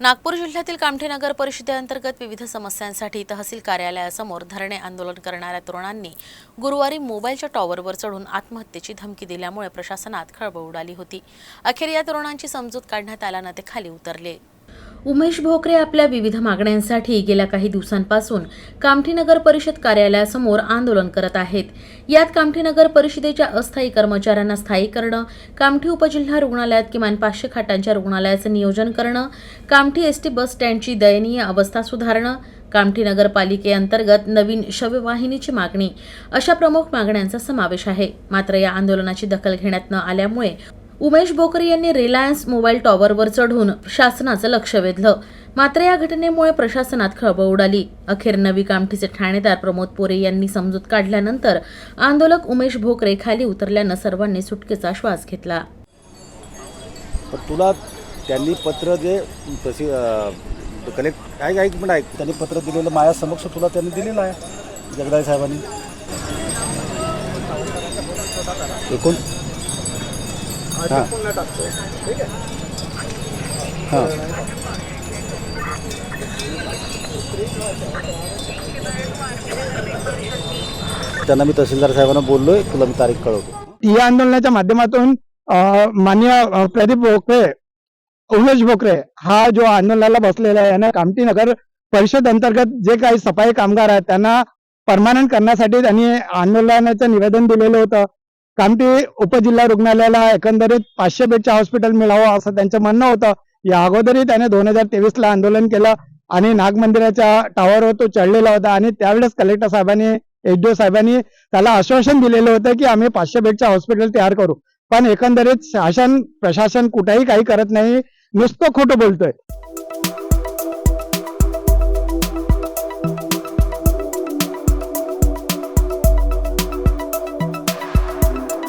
नागपूर जिल्ह्यातील कामठी नगर परिषदेअंतर्गत विविध समस्यांसाठी तहसील कार्यालयासमोर धरणे आंदोलन करणाऱ्या तरुणांनी गुरुवारी मोबाईलच्या टॉवरवर चढून आत्महत्येची धमकी दिल्यामुळे प्रशासनात खळबळ उडाली होती. अखेर या तरुणांची समजूत काढण्यात आल्यानं ते खाली उतरले. उमेश भोकरे आपल्या विविध मागण्यांसाठी गेल्या काही दिवसांपासून कामठी नगर परिषद कार्यालयासमोर आंदोलन करत आहेत. यात कामठी नगर परिषदेच्या अस्थायी कर्मचाऱ्यांना स्थायी करणं कामठी उपजिल्हा रुग्णालयात किमान पाचशे खाटांच्या रुग्णालयाचं नियोजन करणं कामठी एसटी बस स्टँडची दयनीय अवस्था सुधारणं कामठी नगरपालिकेअंतर्गत नवीन शववाहिनीची मागणी अशा प्रमुख मागण्यांचा समावेश आहे. मात्र या आंदोलनाची दखल घेण्यात न आल्यामुळे उमेश बोकरे यांनी रिलायन्स मोबाईल टॉवरवर चढून शासनाचं लक्ष वेधलं. मात्र या घटनेमुळे प्रशासनात खळबळ उडाली. अखेर नवी कामठीचे ठाणेदार प्रमोद पोरे यांनी समजूत काढल्यानंतर आंदोलक उमेश भोकरे खाली उतरल्यानं सर्वांनी सुटकेचा श्वास घेतला. तुला त्यांनी पत्र जे तशी कलेक्ट ऐक ऐक पण ऐक त्यांनी पत्र दिलेलं माझ्या समक्ष तुला त्यांनी दिलेलं आहे जगदाळे साहेबांनी. एकूण हां. हां. त्यांना मी तहसीलदार साहेबांना बोललोय तुला मी तारीख कळवतो. या आंदोलनाच्या माध्यमातून अ, माननीय प्रदीप भोकरे उमेश भोकरे हा जो आंदोलनाला बसलेला आहे यानं कामठी नगर परिषद अंतर्गत जे काही सफाई कामगार आहेत त्यांना परमानंट करण्यासाठी त्यांनी आंदोलनाचं निवेदन दिलेलं होतं. कामठी उपजिल्हा रुग्णालयाला एकंदरीत पाचशे बेडच्या हॉस्पिटल मिळावं असं त्यांचं म्हणणं होतं. या अगोदरही त्याने दोन हजार तेवीस ला आंदोलन केलं आणि नाग मंदिराच्या टावरवर तो चढलेला होता आणि त्यावेळेस कलेक्टर साहेबांनी एचडीओ साहेबांनी त्याला आश्वासन दिलेलं होतं की आम्ही पाचशे बेडच्या हॉस्पिटल तयार करू. पण एकंदरीत शासन प्रशासन कुठेही काही करत नाही. नुसतं खोटं बोलतोय.